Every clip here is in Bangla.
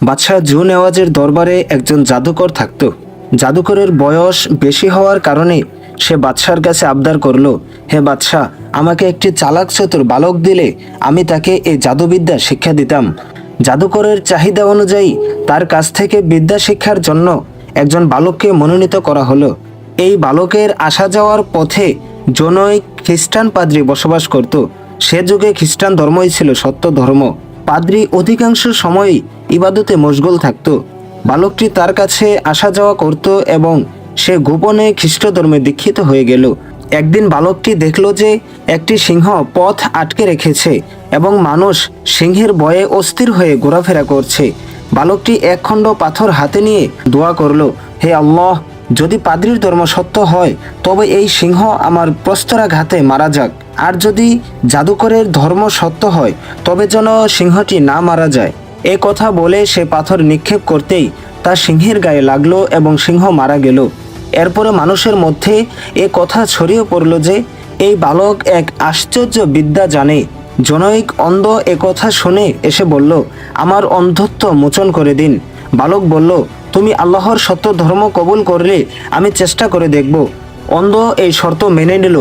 বাদশাহ জু নেওয়াজের দরবারে একজন জাদুকর থাকত। জাদুকরের বয়স বেশি হওয়ার কারণে সে বাদশার কাছে আবদার করল, হে বাদশাহ, আমাকে একটি চালাক চতুর বালক দিলে আমি তাকে এই জাদুবিদ্যা শিক্ষা দিতাম। জাদুকরের চাহিদা অনুযায়ী তার কাছ থেকে বিদ্যা শিক্ষার জন্য একজন বালককে মনোনীত করা হলো। এই বালকের আসা যাওয়ার পথে জনৈক খ্রিস্টান পাদ্রী বসবাস করত। সে যুগে খ্রিস্টান ধর্মই ছিল সত্য ধর্ম। পাদ্রী অধিকাংশ সময়ই ইবাদতে মশগুল থাকত। বালকটি তার কাছে আসা যাওয়া করত এবং সে গোপনে খ্রিস্ট ধর্মে দীক্ষিত হয়ে গেল। একদিন বালকটি দেখল যে একটি সিংহ পথ আটকে রেখেছে এবং মানুষ সিংহের ভয়ে অস্থির হয়ে ঘোরাফেরা করছে। বালকটি একখণ্ড পাথর হাতে নিয়ে দোয়া করল, হে আল্লাহ যদি পাদ্রির ধর্ম সত্য হয়, তবে এই সিংহ আমার প্রস্তরাঘাতে মারা যাক। আর যদি জাদুকরের ধর্ম সত্য হয়, তবে যেন সিংহটি না মারা যায়। এ কথা বলে সে পাথর নিক্ষেপ করতেই তা সিংহের গায়ে লাগল এবং সিংহ মারা গেল। এরপরে মানুষের মধ্যে এ কথা ছড়িয়ে পড়ল যে, এই বালক এক আশ্চর্য বিদ্যা জানে। জনৈক অন্ধ এ কথা শুনে এসে বলল, আমার অন্ধত্ব মোচন করে দিন। বালক বলল তুমি আল্লাহর সত্য ধর্ম কবুল করলে আমি চেষ্টা করে দেখব। অন্ধ এই শর্ত মেনে নিল।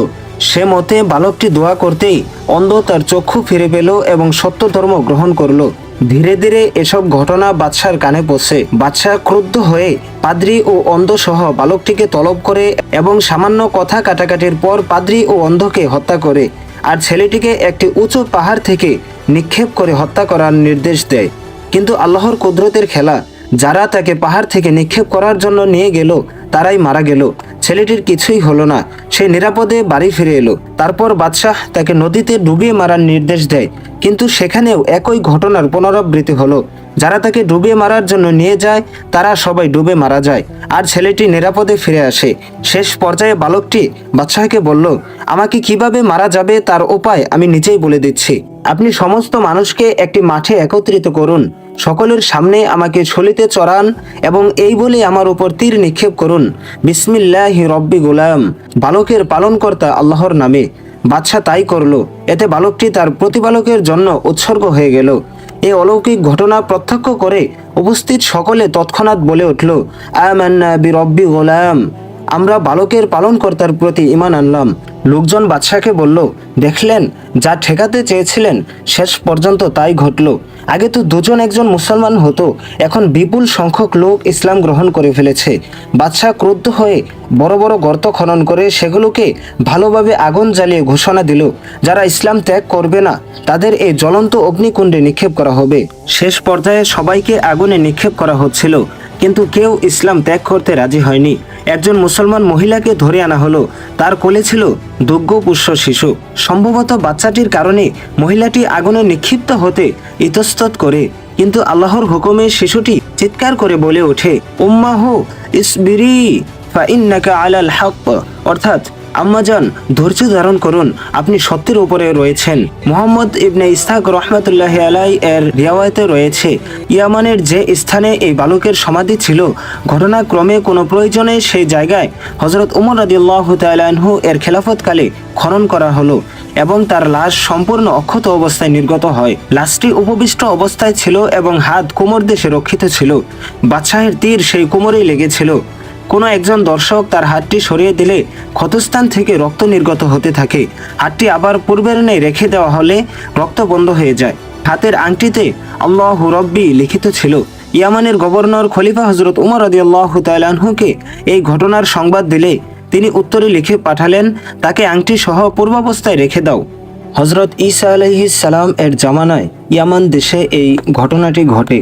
সে মতে বালকটি দোয়া করতেই অন্ধ তার চক্ষু ফিরে পেল এবং সত্য ধর্ম গ্রহণ করল। ধীরে ধীরে এসব ঘটনা বাদশার কানে পৌঁছে। বাদশাহ ক্রুদ্ধ হয়ে পাদ্রী ও অন্ধ সহ বালকটিকে তলব করে এবং সামান্য কথা কাটাকাটির পর পাদ্রী ও অন্ধকে হত্যা করে আর ছেলেটিকে একটি উঁচু পাহাড় থেকে নিক্ষেপ করে হত্যা করার নির্দেশ দেয়। কিন্তু আল্লাহর কুদরতের খেলা যারা তাকে পাহাড় থেকে নিক্ষেপ করার জন্য নিয়ে গেল, তারাই মারা গেল। ছেলেটির কিছুই হলো না। সে নিরাপদে বাড়ি ফিরে এলো। তারপর বাদশাহ তাকে নদীতে ডুবিয়ে মারার নির্দেশ দেয়। কিন্তু সেখানেও একই ঘটনার পুনরাবৃত্তি হলো। যারা তাকে ডুবিয়ে মারার জন্য নিয়ে যায়, তারা সবাই ডুবে মারা যায়। আর ছেলেটি নিরাপদে ফিরে আসে। শেষ পর্যায়ে বালকটি বাদশাহকে বলল, আমাকে কীভাবে মারা যাবে তার উপায় আমি নিজেই বলে দিচ্ছি। আপনি সমস্ত মানুষকে একটি মাঠে একত্রিত করুন। সকলের সামনে আমাকে ছলিতে চড়ান এবং এই বলে আমার উপর তীর নিক্ষেপ করুন। বিসমিল্লাহ রব্বি গোলাম। বালকের পালনকর্তা আল্লাহর নামে। বাদশাহ তাই করল। এতে বালকটি তার প্রতিপালকের জন্য উৎসর্গ হয়ে গেল। এই অলৌকিক ঘটনা প্রত্যক্ষ করে উপস্থিত সকলে তৎক্ষণাৎ বলে উঠল, আমান্না বি রব্বি গোলাম। আমরা বালকের পালনকর্তার প্রতি ইমান আনলাম। লোকজন বাদশাকে বলল, দেখলেন, যা ঠেকাতে চেয়েছিলেন, শেষ পর্যন্ত তাই ঘটল। আগে তো দুজন একজন মুসলমান হতো, এখন বিপুল সংখ্যক লোক ইসলাম গ্রহণ করে ফেলেছে। বাদশাহ ক্রুদ্ধ হয়ে বড় বড় গর্ত খনন করে সেগুলোকে ভালোভাবে আগুন জ্বালিয়ে ঘোষণা দিল, যারা ইসলাম ত্যাগ করবে না, তাদের এই জ্বলন্ত অগ্নিকুণ্ডে নিক্ষেপ করা হবে। শেষ পর্যায়ে সবাইকে আগুনে নিক্ষেপ করা হচ্ছিল, কিন্তু কেউ ইসলাম ত্যাগ করতে রাজি হয়নি। একজন মুসলমান মহিলাকে ধরে আনা হলো। তার কোলে ছিল দুগ্গ পুষ্য শিশু। সম্ভবত বাচ্চাটির কারণে মহিলাটি আগুনে নিক্ষিপ্ত হতে ইতস্তত করে। কিন্তু আল্লাহর হুকুমে শিশুটি চিৎকার করে বলে ওঠে, উম্মাহ ইসবিরি, ফাইন্নাকা আলাল হক। অর্থাৎ আম্মাজান ধৈর্য ধারণ করুন, আপনি সত্যের উপরে রয়েছেন। মোহাম্মদ ইবনে ইসহাক রহমতুল্লাহ আলাই এর রিয়াওয়াতে রয়েছে, ইয়ামানের যে স্থানে এই বালকের সমাধি ছিল, ঘটনাক্রমে কোনো প্রয়োজনে সেই জায়গায় হজরত উমর রাদিল্লাহ তালাহু এর খেলাফতকালে খনন করা হলো এবং তার লাশ সম্পূর্ণ অক্ষত অবস্থায় নির্গত হয়। লাশটি উপবিষ্ট অবস্থায় ছিল এবং হাত কোমর দেশে রক্ষিত ছিল। বাদশাহের তীর সেই কোমরেই লেগেছিল। কোনো একজন দর্শক তার হাতটি সরিয়ে দিলে ক্ষতস্থান থেকে রক্ত নির্গত হতে থাকে। হাতটি আবার পূর্বের নেই রেখে দেওয়া হলে রক্ত বন্ধ হয়ে যায়। হাতের আংটিতে আল্লাহ রব্বি লিখিত ছিল, ইয়ামানের গভর্নর খলিফা হজরত উমর আদি আল্লাহ তালাহুকে এই ঘটনার সংবাদ দিলে তিনি উত্তরে লিখে পাঠালেন, তাকে আংটি সহ পূর্বাবস্থায় রেখে দাও। হজরত ঈসা আলহিস সালাম এর জামানায় ইয়ামান দেশে এই ঘটনাটি ঘটে।